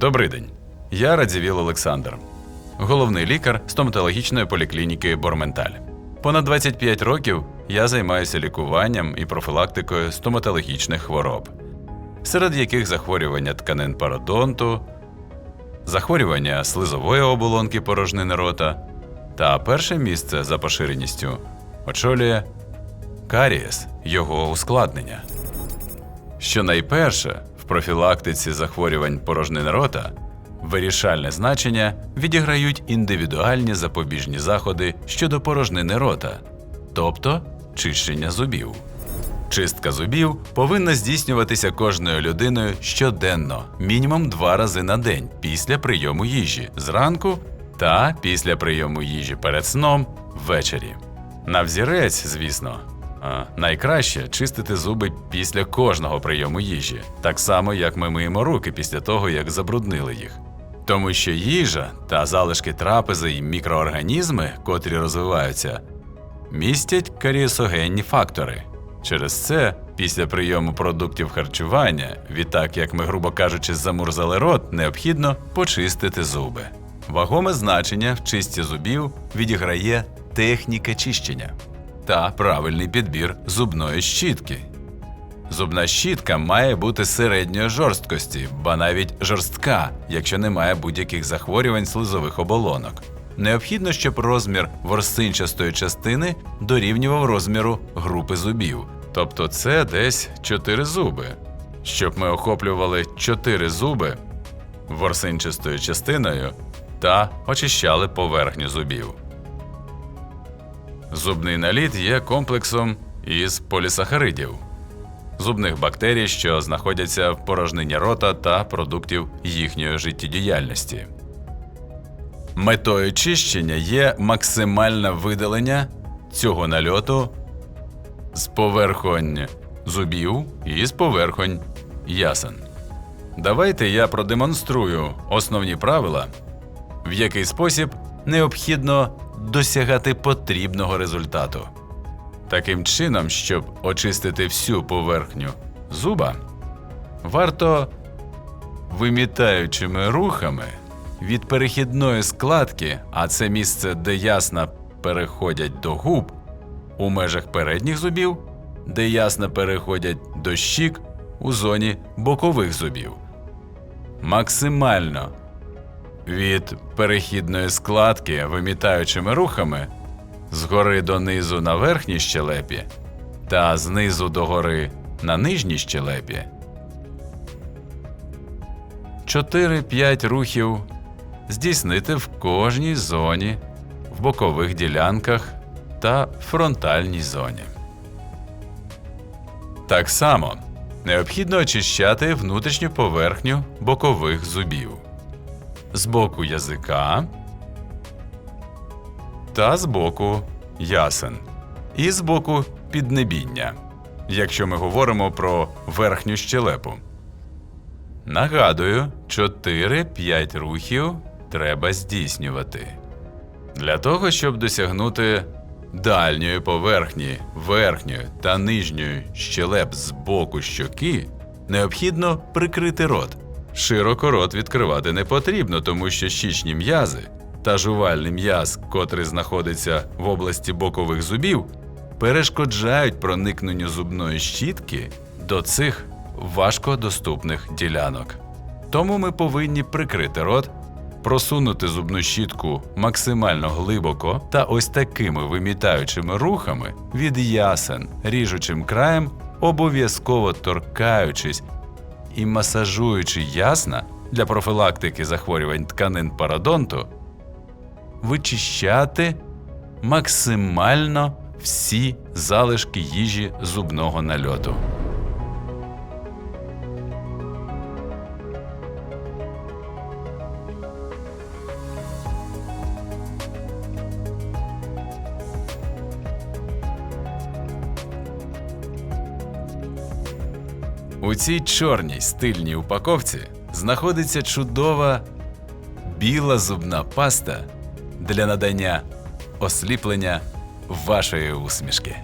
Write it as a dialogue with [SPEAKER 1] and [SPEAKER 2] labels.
[SPEAKER 1] Добрий день. Я Радзівіл Олександр, головний лікар стоматологічної поліклініки Борменталь. Понад 25 років я займаюся лікуванням і профілактикою стоматологічних хвороб, серед яких захворювання тканин пародонту, захворювання слизової оболонки порожнини рота та перше місце за поширеністю очолює карієс, його ускладнення. Що найперше профілактиці захворювань порожнини рота вирішальне значення відіграють індивідуальні запобіжні заходи щодо порожнини рота, тобто чищення зубів. Чистка зубів повинна здійснюватися кожною людиною щоденно, мінімум два рази на день після прийому їжі зранку та після прийому їжі перед сном ввечері. На взірець, звісно, а, найкраще чистити зуби після кожного прийому їжі, так само як ми миємо руки після того, як забруднили їх. Тому що їжа та залишки трапези і мікроорганізми, котрі розвиваються, містять каріосогенні фактори. Через це, після прийому продуктів харчування, відтак як ми, грубо кажучи, замурзали рот, необхідно почистити зуби. Вагоме значення в чисті зубів відіграє техніка чищення та правильний підбір зубної щітки. Зубна щітка має бути середньої жорсткості, ба навіть жорстка, якщо немає будь-яких захворювань слизових оболонок. Необхідно, щоб розмір ворсинчастої частини дорівнював розміру групи зубів, тобто це десь 4 зуби. Щоб ми охоплювали 4 зуби ворсинчастою частиною та очищали поверхню зубів. Зубний наліт є комплексом із полісахаридів зубних бактерій, що знаходяться в порожнині рота та продуктів їхньої життєдіяльності. Метою чищення є максимальне видалення цього нальоту з поверхонь зубів і з поверхонь ясен. Давайте я продемонструю основні правила, в який спосіб необхідно досягати потрібного результату. Таким чином, щоб очистити всю поверхню зуба, варто вимітаючими рухами від перехідної складки, а це місце, де ясна переходять до губ, у межах передніх зубів, де ясна переходять до щік у зоні бокових зубів. Максимально від перехідної складки вимітаючими рухами згори донизу на верхній щелепі та знизу догори на нижній щелепі. 4-5 рухів здійснити в кожній зоні, в бокових ділянках та фронтальній зоні. Так само необхідно очищати внутрішню поверхню бокових зубів з боку язика та з боку ясен, і з боку піднебіння, якщо ми говоримо про верхню щелепу. Нагадую, 4-5 рухів треба здійснювати. Для того, щоб досягнути дальньої поверхні верхньої та нижньої щелеп з боку щоки, необхідно прикрити рот. Широко рот відкривати не потрібно, тому що щічні м'язи та жувальний м'яз, котрий знаходиться в області бокових зубів, перешкоджають проникненню зубної щітки до цих важкодоступних ділянок. Тому ми повинні прикрити рот, просунути зубну щітку максимально глибоко та ось такими вимітаючими рухами від ясен, ріжучим краєм, обов'язково торкаючись і масажуючи ясна для профілактики захворювань тканин пародонту, вичищати максимально всі залишки їжі зубного нальоту. У цій чорній стильній упаковці знаходиться чудова біла зубна паста для надання осліплення вашої усмішки.